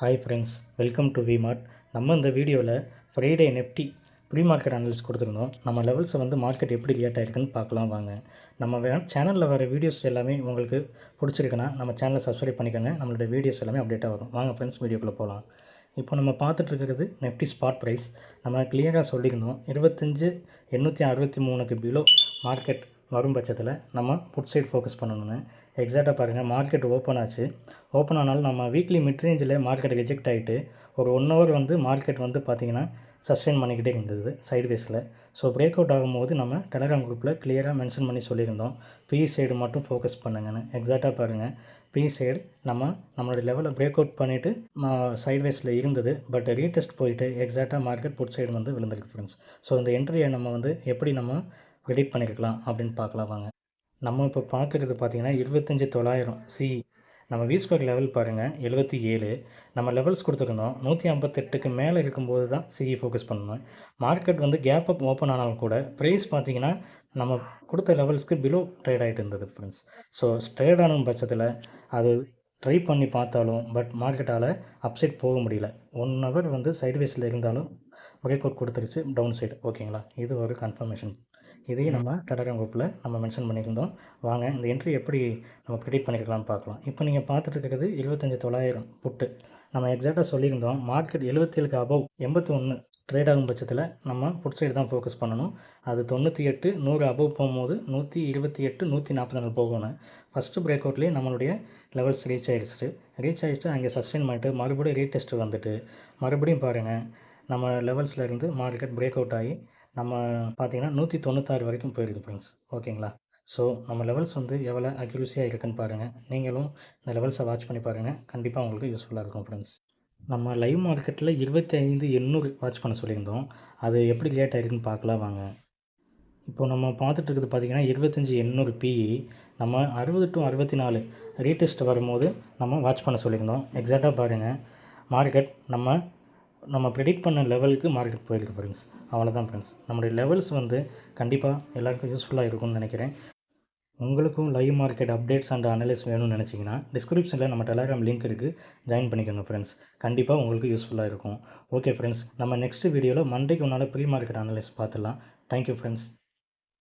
Hi friends welcome to V-Mart நம்ம இந்த வீடியோவில் Friday Nifty pre market analysis கொடுத்துருந்தோம். நம்ம லெவல்ஸை வந்து மார்க்கெட் எப்படி ரியாக்ட் ஆயிருக்குன்னு பார்க்கலாம் வாங்க. நம்ம வே சேனலில் வர வீடியோஸ் எல்லாமே உங்களுக்கு பிடிச்சிருக்குன்னா நம்ம சேனலை சப்ஸ்கிரைப் பண்ணிக்கோங்க. நம்மளோட வீடியோஸ் எல்லாமே அப்டேட்டாக வரும். வாங்க ஃப்ரெண்ட்ஸ் வீடியோக்குள்ளே போகலாம் இப்போ நம்ம பார்த்துட்ருக்கிறது நெஃப்டி ஸ்பாட் ப்ரைஸ் நம்ம கிளியராக சொல்லியிருந்தோம். இருபத்தஞ்சு எண்ணூற்றி அறுபத்தி மூணுக்கு பிலோ மார்க்கெட் வரும் பட்சத்தில் நம்ம புட் சைடு ஃபோக்கஸ் பண்ணணும்னு. எக்ஸாக்டாக பாருங்கள் மார்க்கெட் ஓப்பன் ஆச்சு. ஓப்பன் ஆனாலும் நம்ம வீக்லி மிட் ரேஞ்சில் மார்க்கெட் ரிஜெக்ட் ஆகிட்டு ஒரு ஒன் ஹவர் வந்து மார்க்கெட் வந்து பார்த்திங்கன்னா சஸ்டெயின் பண்ணிக்கிட்டே இருந்தது சைட்வேஸில் ஸோ பிரேக் அவுட் ஆகும்போது நம்ம டெலகிராம் குரூப்பில் கிளியராக மென்ஷன் பண்ணி சொல்லியிருந்தோம். பி சைடு மட்டும் ஃபோக்கஸ் பண்ணுங்கன்னு. எக்ஸாக்டாக பாருங்கள் பி சைடு நம்ம நம்மளோட லெவலில் பிரேக் அவுட் பண்ணிவிட்டு சைட்வேஸில் இருந்தது. பட் ரீடெஸ்ட் போயிட்டு எக்ஸாக்டாக மார்க்கெட் புட் சைடு வந்து விழுந்திருக்கு ஃப்ரெண்ட்ஸ் ஸோ இந்த என்ட்ரியை நம்ம வந்து எப்படி நம்ம ப்ரெடிக்ட் பண்ணியிருக்கலாம் அப்படின்னு பார்க்கலாம் வாங்க. நம்ம இப்போ பார்க்குறது பார்த்தீங்கன்னா இருபத்தஞ்சி தொள்ளாயிரம். சி நம்ம வீஸ்பர்க் லெவல் பாருங்கள் எழுபத்தி ஏழு. நம்ம லெவல்ஸ் கொடுத்துருந்தோம். நூற்றி ஐம்பத்தெட்டுக்கு மேலே இருக்கும்போது தான் சிஇ ஃபோக்கஸ் பண்ணணும். மார்க்கெட் வந்து கேப் அப் ஓப்பன் ஆனாலும் கூட ப்ரைஸ் பார்த்தீங்கன்னா நம்ம கொடுத்த லெவல்ஸ்க்கு பிலோ ட்ரேட் ஆகிட்டு இருந்தது ஃப்ரெண்ட்ஸ் ஸோ ட்ரேட் ஆன பட்சத்தில் அது ட்ரை பண்ணி பார்த்தாலும் பட் மார்க்கெட்டால் அப்சைட் போக முடியல. ஒன் ஹவர் வந்து சைட்வேஸில் இருந்தாலும் பிரேக் அவுட் கொடுத்துருச்சு டவுன் சைடு ஓகேங்களா இது ஒரு கன்ஃபர்மேஷன் இதையும் நம்ம டெலகிராம் குரூப்பில் நம்ம மென்ஷன் பண்ணியிருந்தோம். வாங்க இந்த என்ட்ரி எப்படி நம்ம ப்ரிடிக்ட் பண்ணியிருக்கலாம்னு பார்க்கலாம். இப்போ நீங்கள் பார்த்துட்டு இருக்கிறது இருபத்தஞ்சி தொள்ளாயிரம் புட்டு. நம்ம எக்ஸாக்டாக சொல்லியிருந்தோம் மார்க்கெட் எழுபத்தேழுக்கு அபவ் எண்பத்தி ஒன்று ட்ரேட் ஆகும் பட்சத்தில் நம்ம புட் சைடு தான் ஃபோக்கஸ் பண்ணணும். அது தொண்ணூற்றி எட்டு நூறு அபவ் போகும்போது நூற்றி இருபத்தி எட்டு நூற்றி நாற்பத்தி நாலு போகணும் ஃபஸ்ட்டு பிரேக் அவுட்லேயே நம்மளுடைய லெவல்ஸ் ரீச் ஆகிடுச்சு ரீச் ஆகிடுச்சு அங்கே சஸ்டெயின் பண்ணிட்டு மறுபடியும் ரீடெஸ்ட் வந்துட்டு. மறுபடியும் பாருங்கள் நம்ம லெவல்ஸில் இருந்து மார்க்கெட் பிரேக் அவுட் ஆகி நம்ம பார்த்தீங்கன்னா நூற்றி தொண்ணூத்தாறு வரைக்கும் போயிருக்கு ஃப்ரெண்ட்ஸ் ஓகேங்களா ஸோ நம்ம லெவல்ஸ் வந்து எவ்வளோ அக்யூரஸியாக இருக்குன்னு பாருங்கள் நீங்களும் இந்த லெவல்ஸை வாட்ச் பண்ணி பாருங்கள் கண்டிப்பாக உங்களுக்கு யூஸ்ஃபுல்லாக இருக்கும் ஃப்ரெண்ட்ஸ் நம்ம லைவ் மார்க்கெட்டில் இருபத்தி ஐந்து எண்ணூறு வாட்ச் பண்ண சொல்லியிருந்தோம். அது எப்படி லேட் ஆகிருக்குன்னு பார்க்கலாம் வாங்க. இப்போ நம்ம பார்த்துட்டு இருக்குது பார்த்திங்கன்னா இருபத்தஞ்சி எண்ணூறு பிஇ நம்ம அறுபது டு அறுபத்தி நாலு ரீடெஸ்ட் வரும்போது நம்ம வாட்ச் பண்ண சொல்லியிருந்தோம். எக்ஸாக்டாக பாருங்கள் மார்க்கெட் நம்ம நம்ம ப்ரெடிக்ட் பண்ண லெவலுக்கு மார்க்கெட் போயிருக்கு ஃப்ரெண்ட்ஸ் அவ்வளோதான் ஃப்ரெண்ட்ஸ் நம்மளுடைய லெவல்ஸ் வந்து கண்டிப்பாக எல்லாருக்கும் யூஸ்ஃபுல்லாக இருக்கும்னு நினைக்கிறேன். உங்களுக்கும் live market updates and analyse வேணும்னு நினச்சிங்கன்னா டிஸ்கிரிப்ஷனில் நம்ம டெலாகிராம் லிங்க் இருக்குது ஜாயின் பண்ணிக்கோங்க ஃப்ரெண்ட்ஸ் கண்டிப்பாக உங்களுக்கு யூஸ்ஃபுல்லாக இருக்கும். ஓகே ஃப்ரெண்ட்ஸ் நம்ம நெக்ஸ்ட் வீடியோவில் மண்டேக்கு உன்னால் ப்ரீ மார்க்கெட் அனலைஸ் பார்த்துலாம் தேங்க்யூ ஃப்ரெண்ட்ஸ்